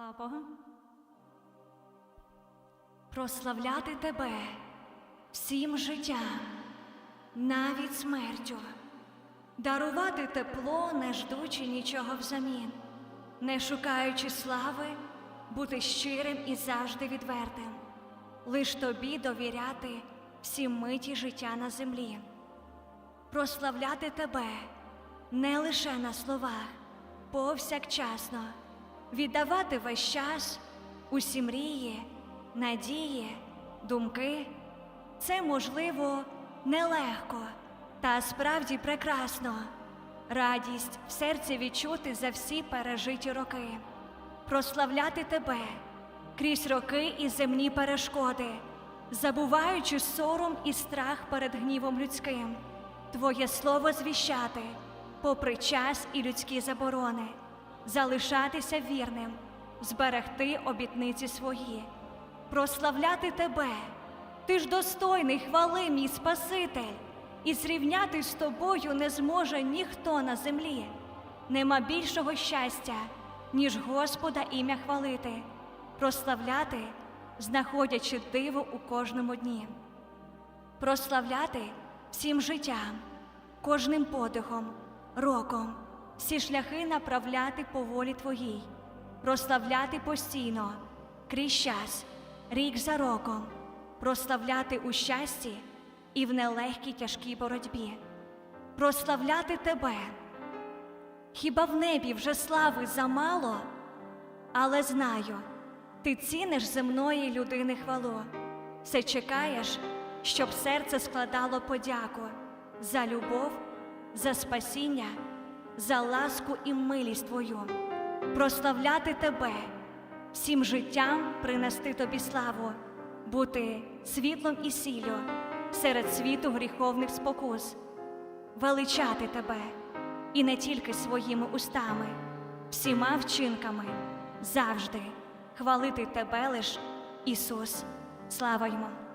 Слава Богу. Прославляти тебе всім життям, навіть смертю, дарувати тепло, не ждучи нічого взамін, не шукаючи слави, бути щирим і завжди відвертим, лиш тобі довіряти всі миті життя на землі, прославляти тебе не лише на словах, повсякчасно, віддавати весь час усі мрії, надії, думки. Це можливо нелегко, та справді прекрасно. Радість в серці відчути за всі пережиті роки, прославляти тебе крізь роки і земні перешкоди, забуваючи сором і страх перед гнівом людським, Твоє слово звіщати, попри час і людські заборони, залишатися вірним, зберегти обітниці свої, прославляти тебе. Ти ж достойний хвали, мій Спаситель, і зрівняти з тобою не зможе ніхто на землі. Нема більшого щастя, ніж Господа ім'я хвалити, прославляти, знаходячи диво у кожному дні, прославляти всім життям, кожним подихом, роком, всі шляхи направляти по волі Твоїй, прославляти постійно, крізь час, рік за роком прославляти у щасті і в нелегкій тяжкій боротьбі, прославляти тебе. Хіба в небі вже слави замало, але знаю, ти ціниш земної людини хвалу, все чекаєш, щоб серце складало подяку за любов, за спасіння, за ласку і милість твою, прославляти тебе, всім життям принести тобі славу бути світлом і сіллю серед світу гріховних спокус, величати тебе і не тільки своїми устами, всіма вчинками завжди хвалити тебе лиш Ісус. Слава йому!